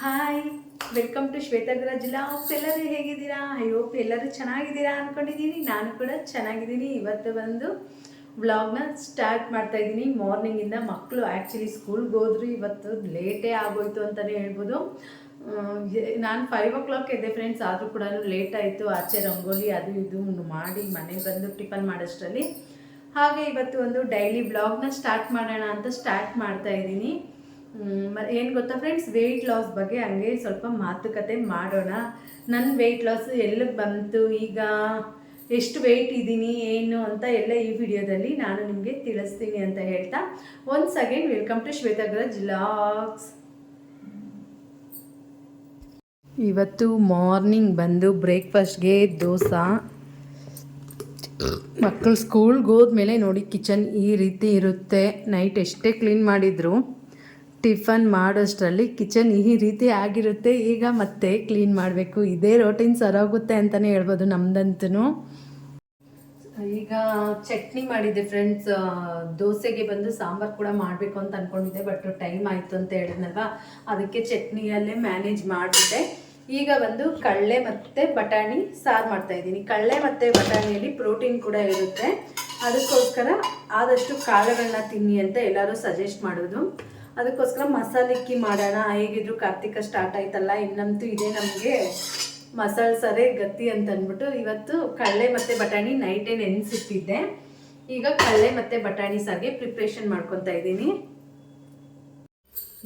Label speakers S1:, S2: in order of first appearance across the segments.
S1: Hi welcome to ಶ್ವೇತಾಗ್ರ ಜಿಲ್ಲಾಕ್ಸ್ ಎಲ್ಲರೂ ಹೇಗಿದ್ದೀರಾ? ಐ ಹೋಪ್ ಎಲ್ಲರೂ ಚೆನ್ನಾಗಿದ್ದೀರಾ ಅಂದ್ಕೊಂಡಿದ್ದೀನಿ ನಾನು ಕೂಡ ಚೆನ್ನಾಗಿದ್ದೀನಿ. ಇವತ್ತು ಬಂದು ವ್ಲಾಗ್ನ ಸ್ಟಾರ್ಟ್ ಮಾಡ್ತಾ ಇದ್ದೀನಿ. ಮಾರ್ನಿಂಗಿಂದ ಮಕ್ಕಳು ಆ್ಯಕ್ಚುಲಿ ಸ್ಕೂಲ್ಗೆ ಹೋದ್ರು. ಇವತ್ತು ಲೇಟೇ ಆಗೋಯ್ತು ಅಂತಲೇ ಹೇಳ್ಬೋದು. ನಾನು ಫೈವ್ ಓ ಕ್ಲಾಕ್ ಎದ್ದೆ ಫ್ರೆಂಡ್ಸ್ ಆದರೂ ಕೂಡ ಲೇಟ್ ಆಯಿತು. ಆಚೆ ರಂಗೋಲಿ ಅದು ಇದು ಮಾಡಿ ಮನೆಗೆ ಬಂದು ಟಿಫನ್ ಮಾಡೋಷ್ಟರಲ್ಲಿ. ಹಾಗೆ ಇವತ್ತು ಒಂದು ಡೈಲಿ ಬ್ಲಾಗ್ನ ಸ್ಟಾರ್ಟ್ ಮಾಡೋಣ ಅಂತ ಸ್ಟಾರ್ಟ್ ಮಾಡ್ತಾ ಇದ್ದೀನಿ. ಏನು ಗೊತ್ತಾ ಫ್ರೆಂಡ್ಸ್ ವೆಯ್ಟ್ ಲಾಸ್ ಬಗ್ಗೆ ಹಂಗೆ ಸ್ವಲ್ಪ ಮಾತುಕತೆ ಮಾಡೋಣ. ನನ್ನ ವೆಯ್ಟ್ ಲಾಸ್ ಎಲ್ಲಿಗೆ ಬಂತು? ಈಗ ಎಷ್ಟು ವೆಯ್ಟ್ ಇದ್ದೀನಿ, ಏನು ಅಂತ ಎಲ್ಲ ಈ ವಿಡಿಯೋದಲ್ಲಿ ನಾನು ನಿಮಗೆ ತಿಳಿಸ್ತೀನಿ ಅಂತ ಹೇಳ್ತಾ. Once again welcome to Shwetagraj LOX ಇವತ್ತು ಮಾರ್ನಿಂಗ್ ಬಂದು ಬ್ರೇಕ್ಫಾಸ್ಟ್ಗೆ ದೋಸೆ. ಮಕ್ಕಳು ಸ್ಕೂಲ್ಗೆ ಹೋದ್ಮೇಲೆ ನೋಡಿ ಕಿಚನ್ ಈ ರೀತಿ ಇರುತ್ತೆ. ನೈಟ್ ಎಷ್ಟೇ ಕ್ಲೀನ್ ಮಾಡಿದ್ರು. ಟಿಫನ್ ಮಾಡೋಷ್ಟರಲ್ಲಿ ಕಿಚನ್ ಈ ರೀತಿ ಆಗಿರುತ್ತೆ, ಈಗ ಮತ್ತೆ ಕ್ಲೀನ್ ಮಾಡಬೇಕು. ಇದೇ ರೋಟೀನ್ ಸರೋಗುತ್ತೆ ಅಂತಲೇ ಹೇಳ್ಬೋದು ನಮ್ದಂತೂ. ಈಗ ಚಟ್ನಿ ಮಾಡಿದ್ದೆ ಫ್ರೆಂಡ್ಸ್ ದೋಸೆಗೆ ಬಂದು ಸಾಂಬಾರು ಕೂಡ ಮಾಡಬೇಕು ಅಂತ ಅಂದ್ಕೊಂಡಿದ್ದೆ ಬಟ್ ಟೈಮ್ ಆಯಿತು ಅಂತ ಹೇಳಿದ್ನಲ್ವ? ಅದಕ್ಕೆ ಚಟ್ನಿಯಲ್ಲೇ ಮ್ಯಾನೇಜ್ ಮಾಡಿದ್ದೆ ಈಗ ಬಂದು ಕಡಲೆ ಮತ್ತು ಬಟಾಣಿ ಸಾರು ಮಾಡ್ತಾ ಇದ್ದೀನಿ. ಕಡಲೆ ಮತ್ತು ಬಟಾಣಿಯಲ್ಲಿ ಪ್ರೋಟೀನ್ ಕೂಡ ಇರುತ್ತೆ. ಅದಕ್ಕೋಸ್ಕರ ಆದಷ್ಟು ಕಾಳುಗಳನ್ನ ತಿನ್ನಿ ಅಂತ ಎಲ್ಲರೂ ಸಜೆಸ್ಟ್ ಮಾಡೋದು ಅದಕ್ಕೋಸ್ಕರ ಮಸಾಲಿಕ್ಕಿ ಮಾಡೋಣ. ಹೇಗಿದ್ರು ಕಾರ್ತಿಕ ಸ್ಟಾರ್ಟ್ ಆಯ್ತಲ್ಲ, ಇನ್ನಂತೂ ಇದೆ ನಮಗೆ. ಮಸಾಲೆ ಸರಿ ಗತಿ ಅಂತ ಅಂದ್ಬಿಟ್ಟು ಇವತ್ತು ಕಡಲೆ ಮತ್ತು ಬಟಾಣಿ ನೈಟೇ ನೆನೆಸಿಟ್ಟಿದ್ದೆ ಈಗ ಕಡಲೆ ಮತ್ತು ಬಟಾಣಿ ಸಾರಿಗೆ ಪ್ರಿಪ್ರೇಷನ್ ಮಾಡ್ಕೊತಾ ಇದ್ದೀನಿ.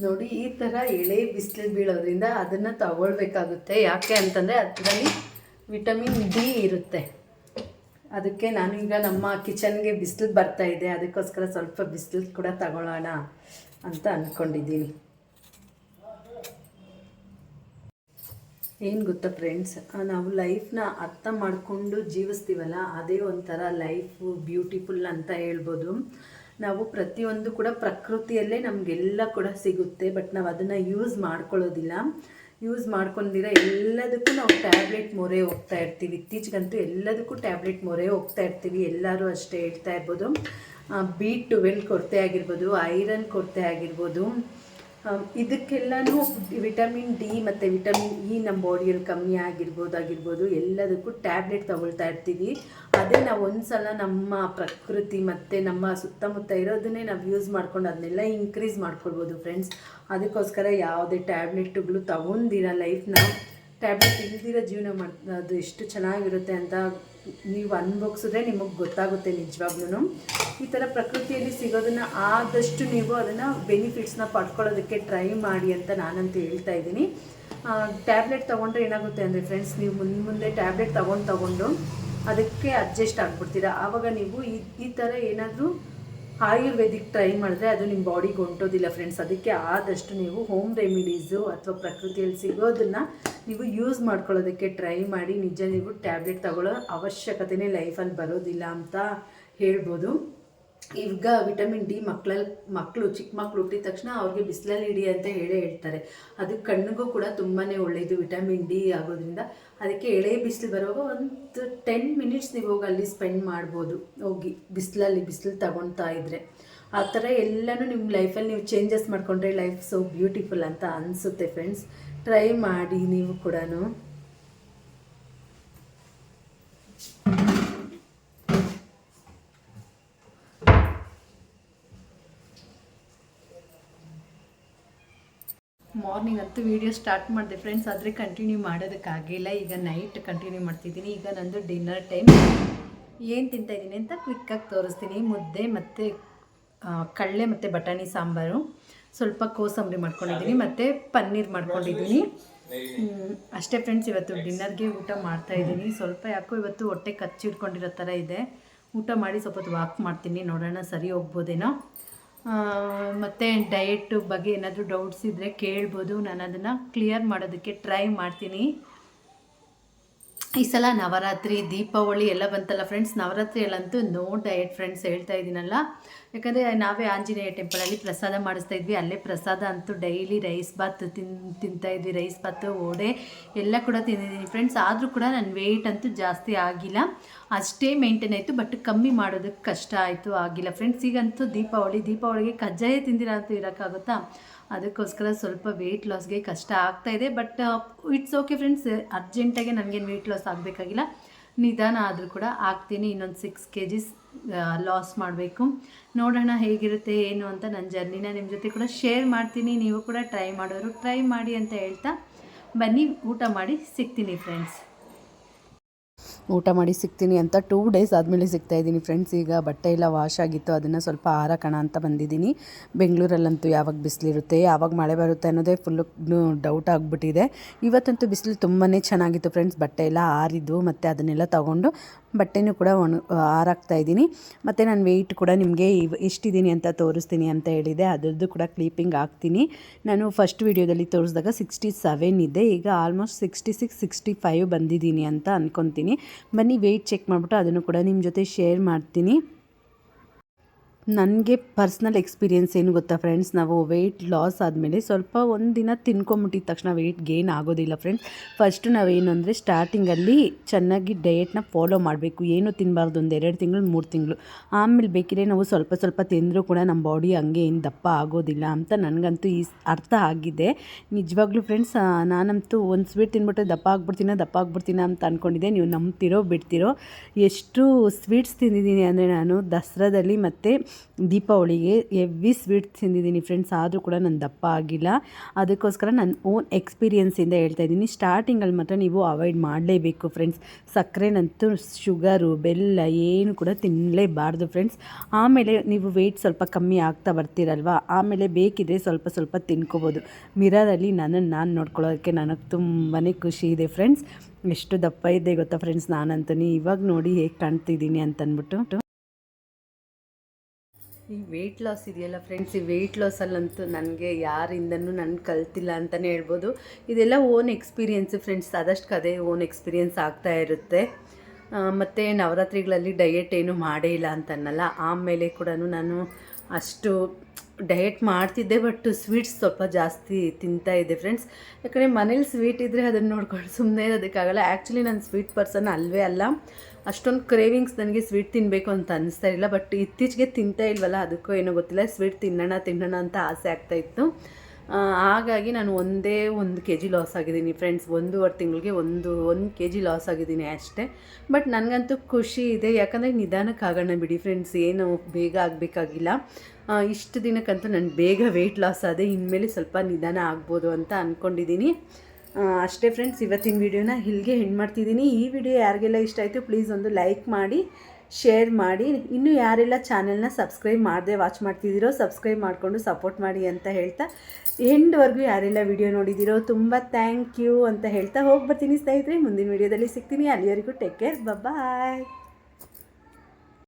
S1: ನೋಡಿ, ಈ ಥರ ಎಳೆ ಬಿಸಿಲು ಬೀಳೋದ್ರಿಂದ ಅದನ್ನು ತಗೊಳ್ಬೇಕಾಗುತ್ತೆ. ಯಾಕೆ ಅಂತಂದರೆ ಅದರಲ್ಲಿ ವಿಟಮಿನ್ ಡಿ ಇರುತ್ತೆ. ಅದಕ್ಕೆ ನಾನು ಈಗ ನಮ್ಮ ಕಿಚನ್ಗೆ ಬಿಸಿಲು ಬರ್ತಾ ಇದೆ. ಅದಕ್ಕೋಸ್ಕರ ಸ್ವಲ್ಪ ಬಿಸಿಲು ಕೂಡ ತಗೊಳ್ಳೋಣ. ಅಂತ ಅಂದ್ಕೊಂಡಿದ್ದೀನಿ ಏನು ಗೊತ್ತಾ ಫ್ರೆಂಡ್ಸ್ ನಾವು ಲೈಫ್ನ ಅರ್ಥ ಮಾಡಿಕೊಂಡು ಜೀವಿಸ್ತೀವಲ್ಲ, ಅದೇ ಒಂಥರ ಲೈಫು ಬ್ಯೂಟಿಫುಲ್ ಅಂತ ಹೇಳ್ಬೋದು. ನಾವು ಪ್ರತಿಯೊಂದು ಕೂಡ ಪ್ರಕೃತಿಯಲ್ಲೇ ನಮಗೆಲ್ಲ ಕೂಡ ಸಿಗುತ್ತೆ ಬಟ್ ನಾವು ಅದನ್ನು ಯೂಸ್ ಮಾಡ್ಕೊಳ್ಳೋದಿಲ್ಲ. ಯೂಸ್ ಮಾಡ್ಕೊಂಡಿರ ಎಲ್ಲದಕ್ಕೂ ನಾವು ಟ್ಯಾಬ್ಲೆಟ್ ಮೊರೆ ಹೋಗ್ತಾ ಇರ್ತೀವಿ. ಇತ್ತೀಚೆಗಂತೂ ಎಲ್ಲದಕ್ಕೂ ಟ್ಯಾಬ್ಲೆಟ್ ಮೊರೆ ಹೋಗ್ತಾ ಇರ್ತೀವಿ. ಎಲ್ಲರೂ ಅಷ್ಟೇ ಹೇಳ್ತಾ ಇರ್ಬೋದು. ಬಿ ಟ್ವೆಲ್ ಕೊರತೆ ಆಗಿರ್ಬೋದು ಐರನ್ ಕೊರತೆ ಆಗಿರ್ಬೋದು. ಇದಕ್ಕೆಲ್ಲನೂ ವಿಟಮಿನ್ ಡಿ ಮತ್ತು ವಿಟಮಿನ್ ಇ ನಮ್ಮ ಬಾಡಿಯಲ್ಲಿ ಕಮ್ಮಿ ಆಗಿರ್ಬೋದು ಆಗಿರ್ಬೋದು, ಎಲ್ಲದಕ್ಕೂ ಟ್ಯಾಬ್ಲೆಟ್ ತಗೊಳ್ತಾ ಇರ್ತೀವಿ. ಅದೇ ನಾವು ಒಂದು ಸಲ ನಮ್ಮ ಪ್ರಕೃತಿ ಮತ್ತು ನಮ್ಮ ಸುತ್ತಮುತ್ತ ಇರೋದನ್ನೇ ನಾವು ಯೂಸ್ ಮಾಡ್ಕೊಂಡು ಅದನ್ನೆಲ್ಲ ಇನ್ಕ್ರೀಸ್ ಮಾಡ್ಕೊಳ್ಬೋದು ಫ್ರೆಂಡ್ಸ್ ಅದಕ್ಕೋಸ್ಕರ ಯಾವುದೇ ಟ್ಯಾಬ್ಲೆಟ್ಗಳು ತಗೊಂಡಿರ ಲೈಫ್ನ ಟ್ಯಾಬ್ಲೆಟ್ ಇಲ್ದಿರೋ ಜೀವನ ಮಾಡಿ ಅದು ಎಷ್ಟು ಚೆನ್ನಾಗಿರುತ್ತೆ ಅಂತ ನೀವು ಅನ್ಭೋಗಿಸಿದ್ರೆ ನಿಮಗೆ ಗೊತ್ತಾಗುತ್ತೆ ನಿಜವಾಗ್ಲೂ ಈ ಥರ ಪ್ರಕೃತಿಯಲ್ಲಿ ಸಿಗೋದನ್ನು ಆದಷ್ಟು ನೀವು ಅದನ್ನು ಬೆನಿಫಿಟ್ಸ್ನ ಪಡ್ಕೊಳ್ಳೋದಕ್ಕೆ ಟ್ರೈ ಮಾಡಿ ಅಂತ ನಾನಂತ ಹೇಳ್ತಾ ಇದ್ದೀನಿ. ಟ್ಯಾಬ್ಲೆಟ್ ತೊಗೊಂಡ್ರೆ ಏನಾಗುತ್ತೆ ಅಂದರೆ ಫ್ರೆಂಡ್ಸ್ ನೀವು ಮುಂದೆ ಮುಂದೆ ಟ್ಯಾಬ್ಲೆಟ್ ತೊಗೊಂಡು ತೊಗೊಂಡು ಅದಕ್ಕೆ ಅಡ್ಜಸ್ಟ್ ಆಗಿಬಿಡ್ತೀರಾ. ಆವಾಗ ನೀವು ಈ ಈ ಥರ ಏನಾದರೂ ಆಯುರ್ವೇದಿಕ್ ಟ್ರೈ ಮಾಡಿದ್ರೆ ಅದು ನಿಮ್ಮ ಬಾಡಿಗೆ ಹೊಂಟೋದಿಲ್ಲ ಫ್ರೆಂಡ್ಸ್ ಅದಕ್ಕೆ ಆದಷ್ಟು ನೀವು ಹೋಮ್ ರೆಮಿಡೀಸು ಅಥವಾ ಪ್ರಕೃತಿಯಲ್ಲಿ ಸಿಗೋದನ್ನು ನೀವು ಯೂಸ್ ಮಾಡ್ಕೊಳ್ಳೋದಕ್ಕೆ ಟ್ರೈ ಮಾಡಿ, ನಿಜ ನೀವು ಟ್ಯಾಬ್ಲೆಟ್ ತಗೊಳ್ಳೋ ಅವಶ್ಯಕತೆನೇ ಲೈಫಲ್ಲಿ ಬರೋದಿಲ್ಲ ಅಂತ ಹೇಳ್ಬೋದು. ಈಗ ವಿಟಮಿನ್ ಡಿ ಮಕ್ಕಳಲ್ಲಿ ಮಕ್ಕಳು ಚಿಕ್ಕ ಮಕ್ಕಳು ಹುಟ್ಟಿದ ತಕ್ಷಣ ಅವ್ರಿಗೆ ಬಿಸಿಲಲ್ಲಿ ಇಡಿ ಅಂತ ಹೇಳೇ ಹೇಳ್ತಾರೆ. ಅದು ಕಣ್ಣಿಗೂ ಕೂಡ ತುಂಬಾ ಒಳ್ಳೆಯದು ವಿಟಮಿನ್ ಡಿ ಆಗೋದ್ರಿಂದ. ಅದಕ್ಕೆ ಎಳೆ ಬಿಸಿಲು ಬರುವಾಗ ಒಂದು ಟೆನ್ ಮಿನಿಟ್ಸ್ ನೀವು ಹೋಗಿ ಅಲ್ಲಿ ಸ್ಪೆಂಡ್ ಮಾಡ್ಬೋದು. ಹೋಗಿ ಬಿಸಿಲಲ್ಲಿ ಬಿಸಿಲು ತಗೊತಾ ಇದ್ದರೆ ಆ ಥರ ಎಲ್ಲನೂ ನಿಮ್ಮ ಲೈಫಲ್ಲಿ ನೀವು ಚೇಂಜಸ್ ಮಾಡಿಕೊಂಡ್ರೆ ಲೈಫ್ ಸೊ ಬ್ಯೂಟಿಫುಲ್ ಅಂತ ಅನಿಸುತ್ತೆ ಫ್ರೆಂಡ್ಸ್ ಟ್ರೈ ಮಾಡಿ ನೀವು ಕೂಡ ಮಾರ್ನಿಂಗ್ ಅಂತೂ ವೀಡಿಯೋ ಸ್ಟಾರ್ಟ್ ಮಾಡಿದೆ. ಫ್ರೆಂಡ್ಸ್ ಆದರೆ ಕಂಟಿನ್ಯೂ ಮಾಡೋದಕ್ಕಾಗಿಲ್ಲ. ಈಗ ನೈಟ್ ಕಂಟಿನ್ಯೂ ಮಾಡ್ತಿದ್ದೀನಿ. ಈಗ ನಂದು ಡಿನ್ನರ್ ಟೈಮ್ ಏನು ತಿಂತಾಯಿದ್ದೀನಿ ಅಂತ ಕ್ವಿಕ್ಕಾಗಿ ತೋರಿಸ್ತೀನಿ. ಮುದ್ದೆ ಮತ್ತು ಕಡಲೆ ಮತ್ತು ಬಟಾಣಿ ಸಾಂಬಾರು. ಸ್ವಲ್ಪ ಕೋಸಂಬರಿ ಮಾಡ್ಕೊಂಡಿದ್ದೀನಿ. ಮತ್ತು ಪನ್ನೀರ್ ಮಾಡ್ಕೊಂಡಿದ್ದೀನಿ. ಅಷ್ಟೇ ಫ್ರೆಂಡ್ಸ್ ಇವತ್ತು ಡಿನ್ನರ್ಗೆ ಊಟ ಮಾಡ್ತಾಯಿದ್ದೀನಿ ಸ್ವಲ್ಪ ಯಾಕೋ ಇವತ್ತು ಹೊಟ್ಟೆ ಕಚ್ಚಿಟ್ಕೊಂಡಿರೋ ಥರ ಇದೆ. ಊಟ ಮಾಡಿ ಸ್ವಲ್ಪ ವಾಕ್ ಮಾಡ್ತೀನಿ. ನೋಡೋಣ, ಸರಿ ಹೋಗ್ಬೋದೇನೋ. ಮತ್ತು ಡಯೆಟ್ ಬಗ್ಗೆ ಏನಾದರೂ ಡೌಟ್ಸ್ ಇದ್ದರೆ ಕೇಳ್ಬೋದು. ನಾನು ಅದನ್ನು ಕ್ಲಿಯರ್ ಮಾಡೋದಕ್ಕೆ ಟ್ರೈ ಮಾಡ್ತೀನಿ. ಈ ಸಲ ನವರಾತ್ರಿ, ದೀಪಾವಳಿ ಎಲ್ಲ ಬಂತಲ್ಲ ಫ್ರೆಂಡ್ಸ್ ನವರಾತ್ರಿಯಲ್ಲಂತೂ ನೋ ಡಯಟ್ ಫ್ರೆಂಡ್ಸ್ ಹೇಳ್ತಾ ಇದ್ದೀನಲ್ಲ. ಯಾಕಂದರೆ ನಾವೇ ಆಂಜನೇಯ ಟೆಂಪಲಲ್ಲಿ ಪ್ರಸಾದ ಮಾಡಿಸ್ತಾ ಇದ್ವಿ. ಅಲ್ಲೇ ಪ್ರಸಾದ ಅಂತೂ ಡೈಲಿ ರೈಸ್ ಬಾತ್ ತಿನ್, ತಿಂತಾ ಇದ್ವಿ. ರೈಸ್ ಬಾತ್ ಓಡೆ ಎಲ್ಲ ಕೂಡ ತಿಂದಿದ್ದೀನಿ ಫ್ರೆಂಡ್ಸ್ ಆದರೂ ಕೂಡ ನನ್ನ ವೆಯ್ಟ್ ಅಂತೂ ಜಾಸ್ತಿ ಆಗಿಲ್ಲ. ಅಷ್ಟೇ ಮೇಂಟೈನ್ ಆಯಿತು ಬಟ್ ಕಮ್ಮಿ ಮಾಡೋದಕ್ಕೆ ಕಷ್ಟ ಆಯಿತು, ಆಗಿಲ್ಲ ಫ್ರೆಂಡ್ಸ್ ಈಗಂತೂ ದೀಪಾವಳಿ, ದೀಪಾವಳಿಗೆ ಕಜ್ಜಾಯ ತಿಂದಿರ ಅಂತೂ ಇರೋಕ್ಕಾಗುತ್ತಾ ಅದಕ್ಕೋಸ್ಕರ ಸ್ವಲ್ಪ ವೆಯ್ಟ್ ಲಾಸ್ಗೆ ಕಷ್ಟ ಆಗ್ತಾ ಇದೆ ಬಟ್ ಇಟ್ಸ್ ಓಕೆ ಫ್ರೆಂಡ್ಸ್ ಅರ್ಜೆಂಟಾಗಿ ನನಗೇನು ವೆಯ್ಟ್ ಲಾಸ್ ಆಗಬೇಕಾಗಿಲ್ಲ. ನಿಧಾನ ಆದರೂ ಕೂಡ ಆಗ್ತೀನಿ, ಇನ್ನೊಂದು ಸಿಕ್ಸ್ ಕೆ ಜಿಸ್ ಲಾಸ್ ಮಾಡಬೇಕು. ನೋಡೋಣ ಹೇಗಿರುತ್ತೆ, ಏನು ಅಂತ ನನ್ನ ಜರ್ನಿನ ನಿಮ್ಮ ಜೊತೆ ಕೂಡ ಶೇರ್ ಮಾಡ್ತೀನಿ. ನೀವು ಕೂಡ ಟ್ರೈ ಮಾಡೋರು ಟ್ರೈ ಮಾಡಿ ಅಂತ ಹೇಳ್ತಾ ಬನ್ನಿ, ಊಟ ಮಾಡಿ ಸಿಗ್ತೀನಿ ಫ್ರೆಂಡ್ಸ್
S2: ಊಟ ಮಾಡಿ ಸಿಗ್ತೀನಿ ಅಂತ ಟೂ ಡೇಸ್ ಆದಮೇಲೆ ಸಿಗ್ತಾ ಇದ್ದೀನಿ ಫ್ರೆಂಡ್ಸ್ ಈಗ ಬಟ್ಟೆ ಎಲ್ಲ ವಾಶ್ ಆಗಿತ್ತು, ಅದನ್ನು ಸ್ವಲ್ಪ ಆರಕಣ ಅಂತ ಬಂದಿದ್ದೀನಿ. ಬೆಂಗಳೂರಲ್ಲಂತೂ ಯಾವಾಗ ಬಿಸಿಲಿರುತ್ತೆ ಯಾವಾಗ ಮಳೆ ಬರುತ್ತೆ ಅನ್ನೋದೇ ಫುಲ್ಲು ಡೌಟ್ ಆಗಿಬಿಟ್ಟಿದೆ. ಇವತ್ತಂತೂ ಬಿಸಿಲು ತುಂಬಾ ಚೆನ್ನಾಗಿತ್ತು ಫ್ರೆಂಡ್ಸ್ ಬಟ್ಟೆ ಎಲ್ಲ ಆರಿದ್ದು ಮತ್ತು ಅದನ್ನೆಲ್ಲ ತಗೊಂಡು ಬಟ್ಟೆನೂ ಕೂಡ ಒಣ, ಆರಾಕ್ತಾ ಇದ್ದೀನಿ. ಮತ್ತು ನಾನು ವೆಯ್ಟ್ ಕೂಡ ನಿಮಗೆ ಎಷ್ಟಿದ್ದೀನಿ ಅಂತ ತೋರಿಸ್ತೀನಿ ಅಂತ ಹೇಳಿದೆ. ಅದರದ್ದು ಕೂಡ ಕ್ಲೀಪಿಂಗ್ ಹಾಕ್ತೀನಿ. ನಾನು ಫಸ್ಟ್ ವೀಡಿಯೋದಲ್ಲಿ ತೋರಿಸಿದಾಗ ಸಿಕ್ಸ್ಟಿ ಸೆವೆನ್ ಇದೆ. ಈಗ almost sixty six sixty five ಬಂದಿದ್ದೀನಿ ಅಂತ ಅಂದ್ಕೊತೀನಿ ಬನ್ನಿ ವೆಯ್ಟ್ ಚೆಕ್ ಮಾಡಿಬಿಟ್ಟು ಅದನ್ನು ಕೂಡ ನಿಮ್ಮ ಜೊತೆ ಶೇರ್ ಮಾಡ್ತೀನಿ. ನನಗೆ ಪರ್ಸ್ನಲ್ ಎಕ್ಸ್ಪೀರಿಯೆನ್ಸ್ ಏನು ಗೊತ್ತಾ ಫ್ರೆಂಡ್ಸ್ ನಾವು ವೆಯ್ಟ್ ಲಾಸ್ ಆದಮೇಲೆ ಸ್ವಲ್ಪ ಒಂದು ದಿನ ತಿನ್ಕೊಂಬಿಟ್ಟಿದ ತಕ್ಷಣ ವೆಯ್ಟ್ ಗೇನ್ ಆಗೋದಿಲ್ಲ ಫ್ರೆಂಡ್ಸ್ ಫಸ್ಟು ನಾವೇನು ಅಂದರೆ ಸ್ಟಾರ್ಟಿಂಗಲ್ಲಿ ಚೆನ್ನಾಗಿ ಡಯೆಟ್ನ ಫಾಲೋ ಮಾಡಬೇಕು. ಏನು ತಿನ್ನಬಾರ್ದು ಒಂದು ಎರಡು ತಿಂಗಳು, ಮೂರು ತಿಂಗಳು. ಆಮೇಲೆ ಬೇಕಿದ್ರೆ ನಾವು ಸ್ವಲ್ಪ ಸ್ವಲ್ಪ ತಿಂದರೂ ಕೂಡ ನಮ್ಮ ಬಾಡಿ ಹಂಗೆ ಏನು ದಪ್ಪ ಆಗೋದಿಲ್ಲ ಅಂತ ನನಗಂತೂ ಈ ಅರ್ಥ ಆಗಿದೆ. ನಿಜವಾಗ್ಲೂ ಫ್ರೆಂಡ್ಸ್ ನಾನಂತೂ ಒಂದು ಸ್ವೀಟ್ ತಿನ್ಬಿಟ್ರೆ ದಪ್ಪ ಆಗ್ಬಿಡ್ತೀನ ದಪ್ಪ ಆಗ್ಬಿಡ್ತೀನ ಅಂತ ಅಂದ್ಕೊಂಡಿದ್ದೆ ನೀವು ನಂಬ್ತಿರೋ, ಬಿಡ್ತಿರೋ. ಎಷ್ಟು ಸ್ವೀಟ್ಸ್ ತಿಂದಿದ್ದೀನಿ ಅಂದರೆ ನಾನು ದಸರಾದಲ್ಲಿ ಮತ್ತು ದೀಪಾವಳಿಗೆ ಎವ್ರಿ ಸ್ವೀಟ್ ತಿಂದಿದ್ದೀನಿ ಫ್ರೆಂಡ್ಸ್ ಆದರೂ ಕೂಡ ನಾನು ದಪ್ಪ ಆಗಿಲ್ಲ. ಅದಕ್ಕೋಸ್ಕರ ನನ್ನ ಓನ್ ಎಕ್ಸ್ಪೀರಿಯೆನ್ಸಿಂದ ಹೇಳ್ತಾ ಇದ್ದೀನಿ. ಸ್ಟಾರ್ಟಿಂಗಲ್ಲಿ ಮಾತ್ರ ನೀವು ಅವಾಯ್ಡ್ ಮಾಡಲೇಬೇಕು ಫ್ರೆಂಡ್ಸ್ ಸಕ್ಕರೆನಂತೂ ಶುಗರು ಬೆಲ್ಲ ಏನು ಕೂಡ ತಿನ್ನಲೇಬಾರ್ದು ಫ್ರೆಂಡ್ಸ್ ಆಮೇಲೆ ನೀವು ವೆಯ್ಟ್ ಸ್ವಲ್ಪ ಕಮ್ಮಿ ಆಗ್ತಾ ಬರ್ತೀರಲ್ವ? ಆಮೇಲೆ ಬೇಕಿದ್ರೆ ಸ್ವಲ್ಪ ಸ್ವಲ್ಪ ತಿನ್ಕೋಬೋದು. ಮಿರರಲ್ಲಿ ನನ್ನನ್ನು ನಾನು ನೋಡ್ಕೊಳ್ಳೋದಕ್ಕೆ ನನಗೆ ತುಂಬಾ ಖುಷಿ ಇದೆ ಫ್ರೆಂಡ್ಸ್ ಎಷ್ಟು ದಪ್ಪ ಇದೆ ಗೊತ್ತಾ ಫ್ರೆಂಡ್ಸ್ ನಾನಂತೂ. ಇವಾಗ ನೋಡಿ ಹೇಗೆ ಕಾಣ್ತಿದ್ದೀನಿ ಅಂತಂದ್ಬಿಟ್ಟು
S1: ಈ ವೆಯ್ಟ್ ಲಾಸ್ ಇದೆಯಲ್ಲ ಫ್ರೆಂಡ್ಸ್ ಈ ವೆಯ್ಟ್ ಲಾಸಲ್ಲಂತೂ ನನಗೆ ಯಾರಿಂದನೂ ನಾನು ಕಲ್ತಿಲ್ಲ ಅಂತಲೇ ಹೇಳ್ಬೋದು. ಇದೆಲ್ಲ ಓನ್ ಎಕ್ಸ್ಪೀರಿಯೆನ್ಸು ಫ್ರೆಂಡ್ಸ್ ಆದಷ್ಟು ಅದೇ ಓನ್ ಎಕ್ಸ್ಪೀರಿಯೆನ್ಸ್ ಆಗ್ತಾ ಇರುತ್ತೆ. ಮತ್ತು ನವರಾತ್ರಿಗಳಲ್ಲಿ ಡಯೆಟ್ ಏನು ಮಾಡೇ ಇಲ್ಲ ಅಂತನಲ್ಲ ಆಮೇಲೆ ಕೂಡ ನಾನು ಅಷ್ಟು ಡಯೆಟ್ ಮಾಡ್ತಿದ್ದೆ, ಬಟ್ ಸ್ವೀಟ್ಸ್ ಸ್ವಲ್ಪ ಜಾಸ್ತಿ ತಿಂತಾ ಇದ್ದೆ ಫ್ರೆಂಡ್ಸ್ ಯಾಕಂದರೆ ಮನೇಲಿ ಸ್ವೀಟ್ ಇದ್ದರೆ ಅದನ್ನು ನೋಡ್ಕೊಂಡು ಸುಮ್ಮನೆ ಇರೋದಕ್ಕಾಗಲ್ಲ. ಆ್ಯಕ್ಚುಲಿ ನಾನು ಸ್ವೀಟ್ ಪರ್ಸನ್ ಅಲ್ವೇ ಅಲ್ಲ. ಅಷ್ಟೊಂದು ಕ್ರೇವಿಂಗ್ಸ್ ನನಗೆ ಸ್ವೀಟ್ ತಿನ್ನಬೇಕು ಅಂತ ಅನಿಸ್ತಾ ಇಲ್ಲ ಬಟ್ ಇತ್ತೀಚೆಗೆ ತಿಂತಾ ಇಲ್ವಲ್ಲ, ಅದಕ್ಕೂ ಏನೋ ಗೊತ್ತಿಲ್ಲ. ಸ್ವೀಟ್ ತಿನ್ನೋಣ ತಿನ್ನೋಣ ಅಂತ ಆಸೆ ಆಗ್ತಾ ಇತ್ತು. ಹಾಗಾಗಿ ನಾನು ಒಂದೇ ಒಂದು ಕೆ ಜಿ ಲಾಸ್ ಆಗಿದ್ದೀನಿ ಫ್ರೆಂಡ್ಸ್ ಒಂದೂವರೆ ತಿಂಗಳಿಗೆ ಒಂದು ಒಂದು ಕೆ ಜಿ ಲಾಸ್ ಆಗಿದ್ದೀನಿ ಅಷ್ಟೇ. ಬಟ್ ನನಗಂತೂ ಖುಷಿ ಇದೆ. ಯಾಕಂದರೆ ನಿಧಾನಕ್ಕೆ ಆಗೋಣ ಬಿಡಿ ಫ್ರೆಂಡ್ಸ್ ಏನು ಬೇಗ ಆಗಬೇಕಾಗಿಲ್ಲ. ಇಷ್ಟು ದಿನಕ್ಕಂತೂ ನಾನು ಬೇಗ ವೆಯ್ಟ್ ಲಾಸ್ ಆದೆ. ಇನ್ಮೇಲೆ ಸ್ವಲ್ಪ ನಿಧಾನ ಆಗ್ಬೋದು ಅಂತ ಅಂದ್ಕೊಂಡಿದ್ದೀನಿ ಅಷ್ಟೇ ಫ್ರೆಂಡ್ಸ್ ಇವತ್ತಿನ ವೀಡಿಯೋನ ಇಲ್ಲಿಗೆ ಹೆಣ್ಣು ಮಾಡ್ತಿದ್ದೀನಿ ಈ ವಿಡಿಯೋ ಯಾರಿಗೆಲ್ಲ ಇಷ್ಟ ಆಯಿತು ಪ್ಲೀಸ್ ಒಂದು ಲೈಕ್ ಮಾಡಿ. ಶೇರ್ ಮಾಡಿ. ಇನ್ನೂ ಯಾರೆಲ್ಲ ಚಾನೆಲ್ನ ಸಬ್ಸ್ಕ್ರೈಬ್ ಮಾಡದೆ ವಾಚ್ ಮಾಡ್ತಿದ್ದೀರೋ ಸಬ್ಸ್ಕ್ರೈಬ್ ಮಾಡಿಕೊಂಡು ಸಪೋರ್ಟ್ ಮಾಡಿ ಅಂತ ಹೇಳ್ತಾ, ಎಂಡ್ವರೆಗೂ ಯಾರೆಲ್ಲ ವಿಡಿಯೋ ನೋಡಿದ್ದೀರೋ ತುಂಬ ಥ್ಯಾಂಕ್ ಯು ಅಂತ ಹೇಳ್ತಾ ಹೋಗಿ ಬರ್ತೀನಿ ಸ್ನೇಹಿತರೆ. ಮುಂದಿನ ವಿಡಿಯೋದಲ್ಲಿ ಸಿಗ್ತೀನಿ. ಅಲ್ಲಿವರೆಗೂ ಟೇಕ್ ಕೇರ್ ಬಾಯ್